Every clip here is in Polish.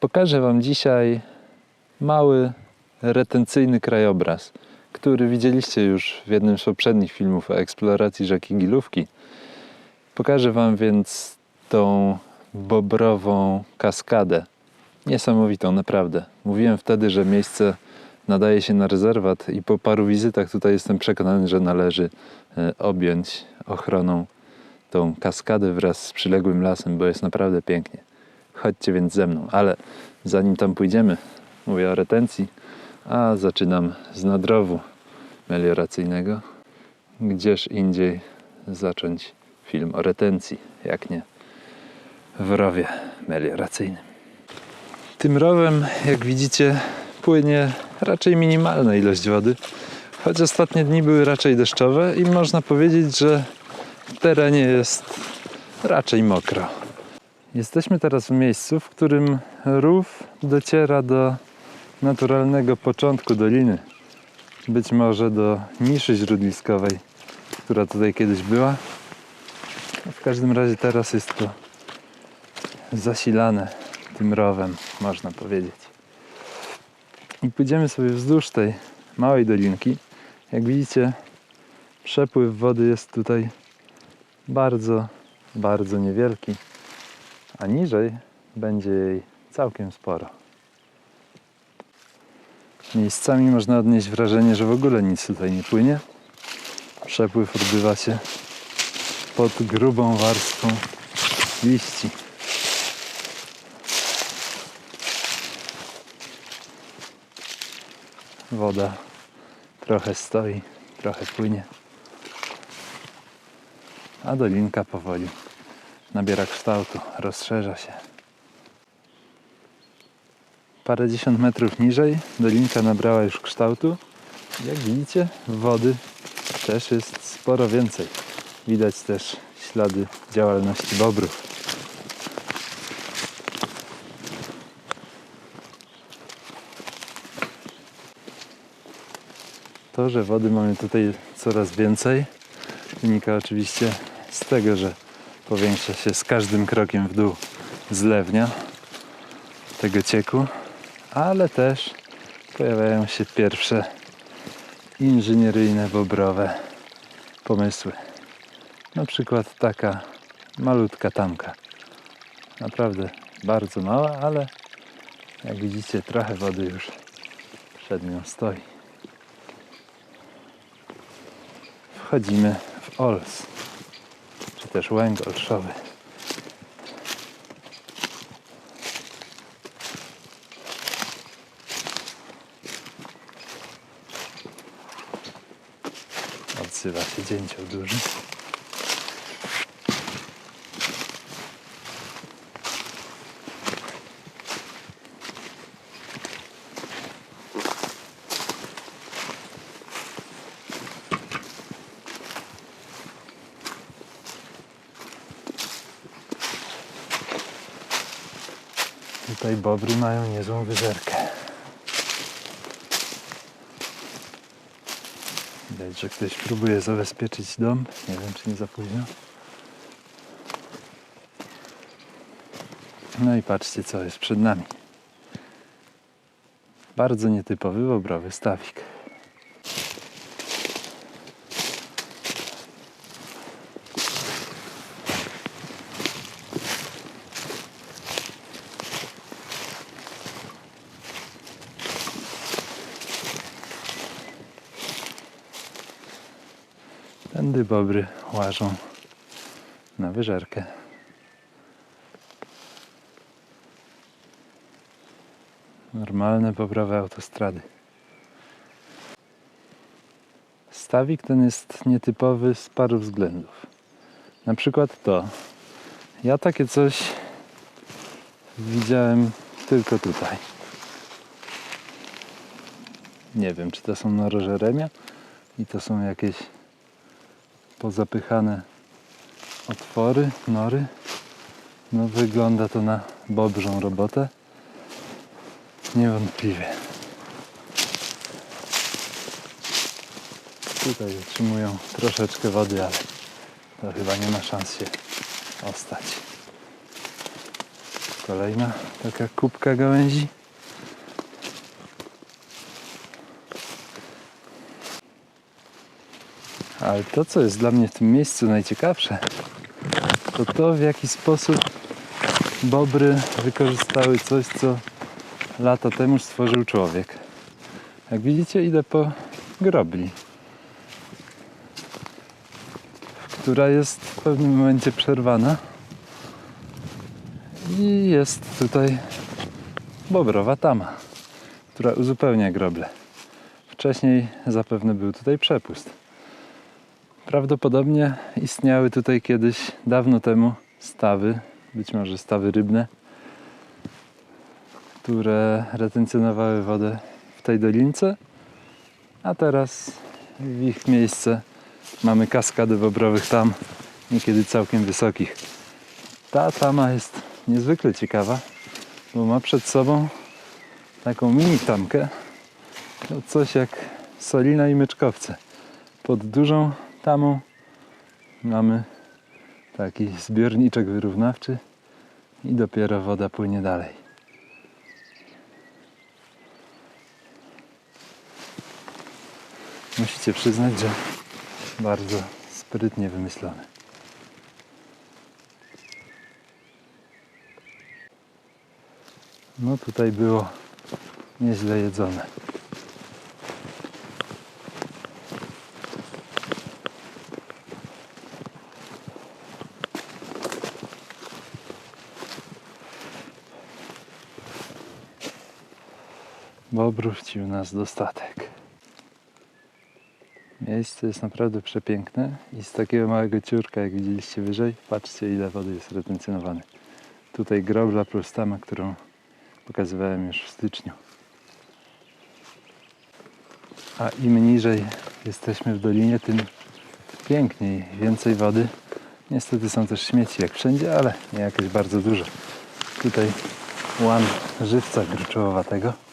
Pokażę Wam dzisiaj mały, retencyjny krajobraz, który widzieliście już w jednym z poprzednich filmów o eksploracji rzeki Gilówki. Pokażę Wam więc tą bobrową kaskadę. Niesamowitą, naprawdę. Mówiłem wtedy, że miejsce nadaje się na rezerwat i po paru wizytach tutaj jestem przekonany, że należy e, objąć ochroną tą kaskadę wraz z przyległym lasem, bo jest naprawdę pięknie. Chodźcie więc ze mną, ale zanim tam pójdziemy, mówię o retencji, a zaczynam z nadrowu melioracyjnego. Gdzież indziej zacząć film o retencji, jak nie w rowie melioracyjnym. Tym rowem, jak widzicie, płynie raczej minimalna ilość wody, choć ostatnie dni były raczej deszczowe i można powiedzieć, że w terenie jest raczej mokro. Jesteśmy teraz w miejscu, w którym rów dociera do naturalnego początku doliny. Być może do niszy źródliskowej, która tutaj kiedyś była. W każdym razie teraz jest to zasilane tym rowem, można powiedzieć. I pójdziemy sobie wzdłuż tej małej dolinki. Jak widzicie, przepływ wody jest tutaj bardzo, bardzo niewielki, a niżej będzie jej całkiem sporo. Miejscami można odnieść wrażenie, że w ogóle nic tutaj nie płynie. Przepływ odbywa się pod grubą warstwą liści. Woda trochę stoi, trochę płynie. A dolinka powoli nabiera kształtu, rozszerza się. Parędziesiąt metrów niżej dolinka nabrała już kształtu. Jak widzicie, wody też jest sporo więcej. Widać też ślady działalności bobrów. To, że wody mamy tutaj coraz więcej, wynika oczywiście z tego, że powiększa się z każdym krokiem w dół zlewnia tego cieku, ale też pojawiają się pierwsze inżynieryjne bobrowe pomysły. Na przykład taka malutka tamka. Naprawdę bardzo mała, ale jak widzicie trochę wody już przed nią stoi. Wchodzimy w Ols, też łęk olszowy. Odzywa się dzięcioł duży. Tutaj bobry mają niezłą wyżerkę. Widać, że ktoś próbuje zabezpieczyć dom. Nie wiem, czy nie za późno. No i patrzcie, co jest przed nami. Bardzo nietypowy bobrowy stawik. Tędy bobry łażą na wyżerkę. Normalne bobrowe autostrady. Stawik ten jest nietypowy z paru względów. Na przykład to. Ja takie coś widziałem tylko tutaj. Nie wiem, czy to są narożeremia i to są jakieś pozapychane otwory, nory. No wygląda to na bobrzą robotę. Niewątpliwie. Tutaj utrzymują troszeczkę wody, ale to chyba nie ma szans się ostać. Kolejna taka kubka gałęzi. Ale to, co jest dla mnie w tym miejscu najciekawsze, to to, w jaki sposób bobry wykorzystały coś, co lata temu stworzył człowiek. Jak widzicie, idę po grobli, która jest w pewnym momencie przerwana i jest tutaj bobrowa tama, która uzupełnia groble. Wcześniej zapewne był tutaj przepust. Prawdopodobnie istniały tutaj kiedyś, dawno temu, stawy, być może stawy rybne, które retencjonowały wodę w tej dolince, a teraz w ich miejsce mamy kaskady bobrowych tam, niekiedy całkiem wysokich. Ta tama jest niezwykle ciekawa, bo ma przed sobą taką mini tamkę, to coś jak solina i myczkowce. Pod dużą tamą mamy taki zbiorniczek wyrównawczy i dopiero woda płynie dalej. Musicie przyznać, że bardzo sprytnie wymyślone. No tutaj było nieźle jedzone. Bobrów ci u nas dostatek. Miejsce jest naprawdę przepiękne i z takiego małego ciurka, jak widzieliście wyżej, patrzcie ile wody jest retencjonowane. Tutaj grobla plus tama, którą pokazywałem już w styczniu. A im niżej jesteśmy w dolinie, tym piękniej, więcej wody. Niestety są też śmieci jak wszędzie, ale nie jakieś bardzo duże. Tutaj łan żywca gruczołowatego.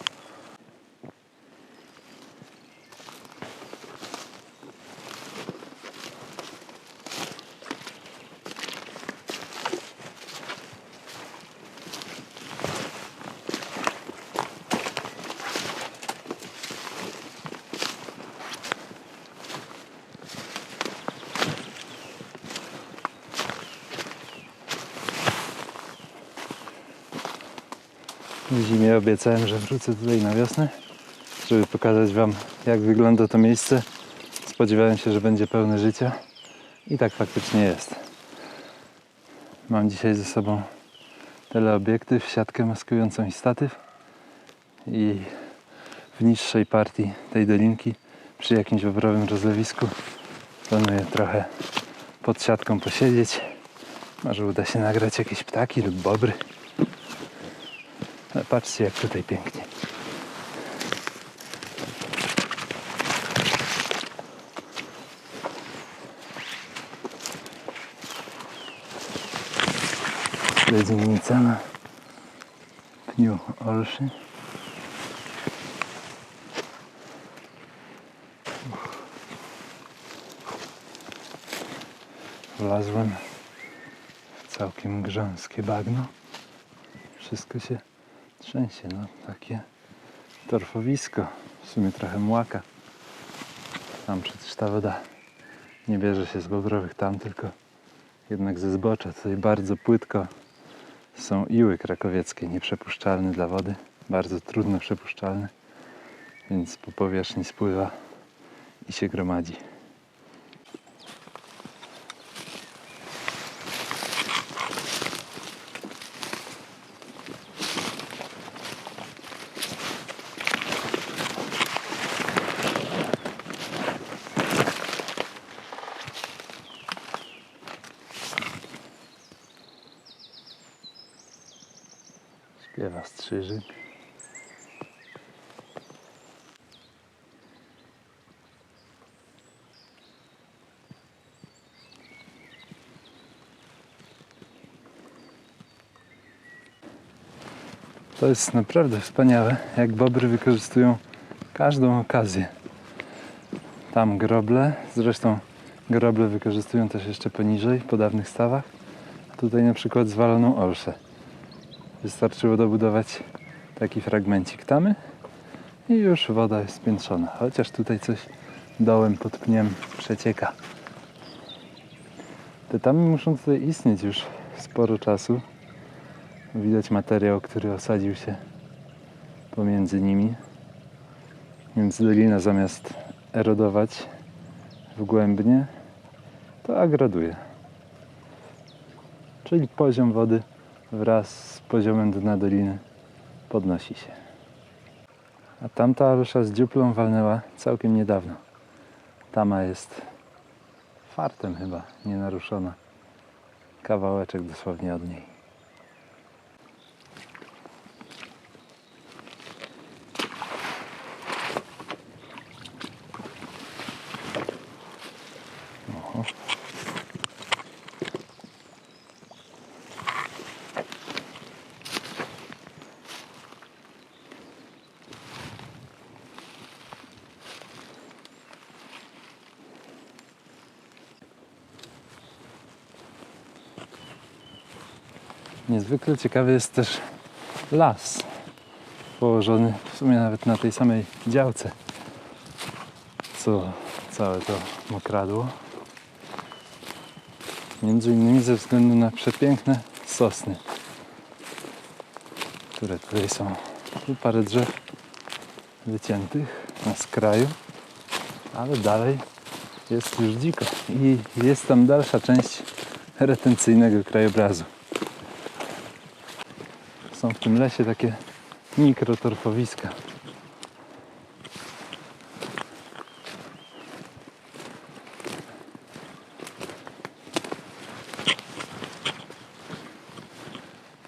W zimie obiecałem, że wrócę tutaj na wiosnę, żeby pokazać Wam, jak wygląda to miejsce. Spodziewałem się, że będzie pełne życia i tak faktycznie jest. Mam dzisiaj ze sobą teleobiektyw, siatkę maskującą i statyw i w niższej partii tej dolinki przy jakimś obrowym rozlewisku planuję trochę pod siatką posiedzieć. Może uda się nagrać jakieś ptaki lub bobry. Patrzcie jak tutaj pięknie. Ledzienica na pniu olszy. Wlazłem w całkiem grząskie bagno. Wszystko się trzęsie, no takie torfowisko, w sumie trochę młaka. Tam przecież ta woda nie bierze się z bobrowych tam, tylko jednak ze zbocza. Tutaj bardzo płytko są iły krakowieckie, nieprzepuszczalne dla wody, bardzo trudno przepuszczalne, więc po powierzchni spływa i się gromadzi. To jest naprawdę wspaniałe, jak bobry wykorzystują każdą okazję. Tam groble, zresztą groble wykorzystują też jeszcze poniżej, po dawnych stawach. Tutaj na przykład zwaloną olszę. Wystarczyło dobudować taki fragmencik tamy i już woda jest spiętrzona. Chociaż tutaj coś dołem pod pniem przecieka. Te tamy muszą tutaj istnieć już sporo czasu. Widać materiał, który osadził się pomiędzy nimi. Więc dolina zamiast erodować wgłębnie, to agraduje. Czyli poziom wody wraz z poziomem dna doliny podnosi się. A tamta rusza z dziuplą walnęła całkiem niedawno. Tama jest fartem chyba nienaruszona. Kawałeczek dosłownie od niej. Niezwykle ciekawy jest też las położony w sumie nawet na tej samej działce co całe to mokradło. Między innymi ze względu na przepiękne sosny, które tutaj są. Tu parę drzew wyciętych na skraju, ale dalej jest już dziko i jest tam dalsza część retencyjnego krajobrazu. Są w tym lesie takie mikrotorfowiska.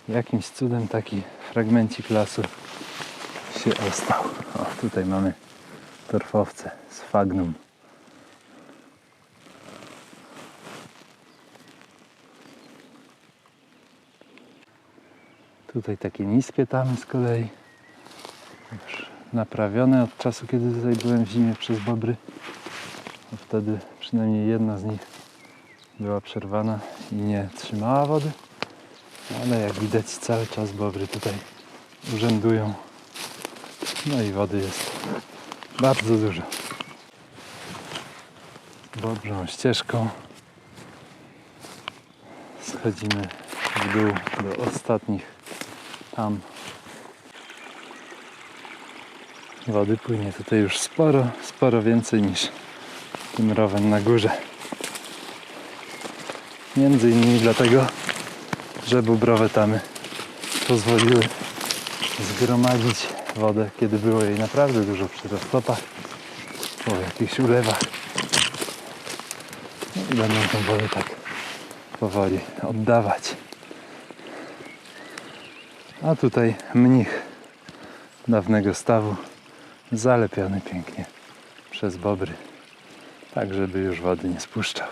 Jakimś cudem taki fragmencik lasu się ostał. O, tutaj mamy torfowce z fagnum. Tutaj takie niskie tamy z kolei. Już naprawione od czasu, kiedy tutaj byłem w zimie przez bobry. Bo Wtedy przynajmniej jedna z nich była przerwana i nie trzymała wody. Ale jak widać cały czas bobry tutaj urzędują. No i wody jest bardzo dużo. Bobrzą ścieżką schodzimy w dół do ostatnich tam. Wody płynie tutaj już sporo, sporo więcej niż tym rowem na górze. Między innymi dlatego, że bubrowe tamy pozwoliły zgromadzić wodę, kiedy było jej naprawdę dużo przy roztopach, po jakichś ulewach. I będą tą wodę tak powoli oddawać. A tutaj mnich dawnego stawu zalepiony pięknie przez bobry, tak żeby już wody nie spuszczał.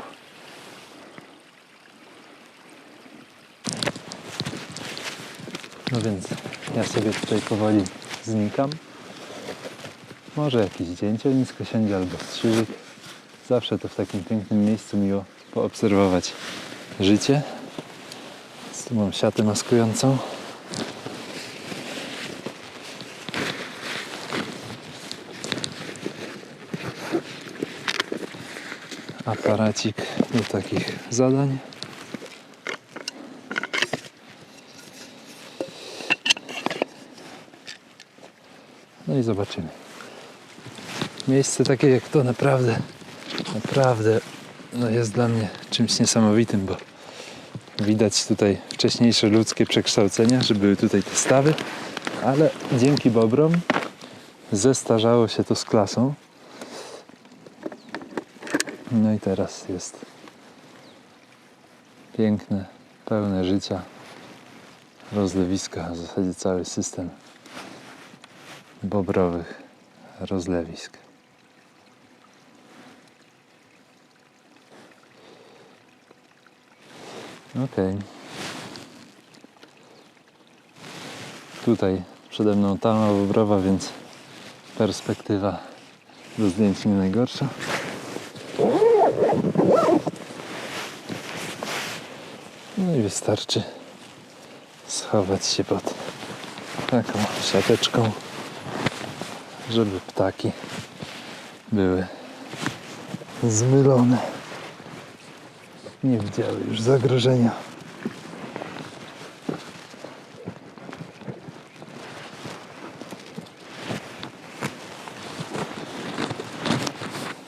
No więc ja sobie tutaj powoli znikam. Może jakiś dzięcioł nisko siędzie albo strzyżyk. Zawsze to w takim pięknym miejscu miło poobserwować życie. Z tu mam siatę maskującą. Aparacik do takich zadań. No i zobaczymy. Miejsce takie jak to naprawdę, naprawdę no jest dla mnie czymś niesamowitym, bo widać tutaj wcześniejsze ludzkie przekształcenia, że były tutaj te stawy, ale dzięki bobrom zestarzało się to z klasą. No i teraz jest piękne, pełne życia rozlewiska, w zasadzie cały system bobrowych rozlewisk. Okej. Tutaj przede mną tama bobrowa, więc perspektywa do zdjęć nie najgorsza. No i wystarczy schować się pod taką siateczką, żeby ptaki były zmylone. Nie widziały już zagrożenia.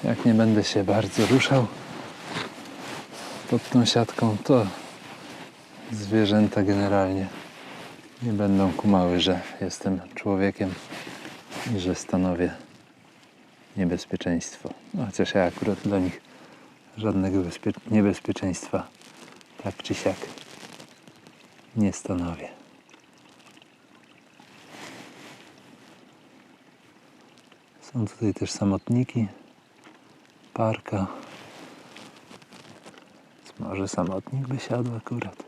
Jak nie będę się bardzo ruszał pod tą siatką, to zwierzęta generalnie nie będą kumały, że jestem człowiekiem i że stanowię niebezpieczeństwo. Chociaż ja akurat dla nich żadnego bezpie- niebezpieczeństwa tak czy siak nie stanowię. Są tutaj też samotniki, parka. Może samotnik by siadł akurat,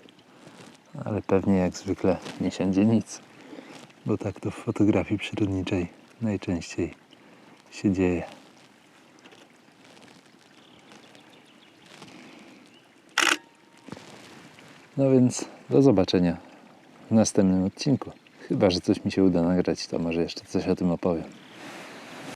ale pewnie jak zwykle nie siądzie nic, bo tak to w fotografii przyrodniczej najczęściej się dzieje. No więc do zobaczenia w następnym odcinku. Chyba, że coś mi się uda nagrać, to może jeszcze coś o tym opowiem.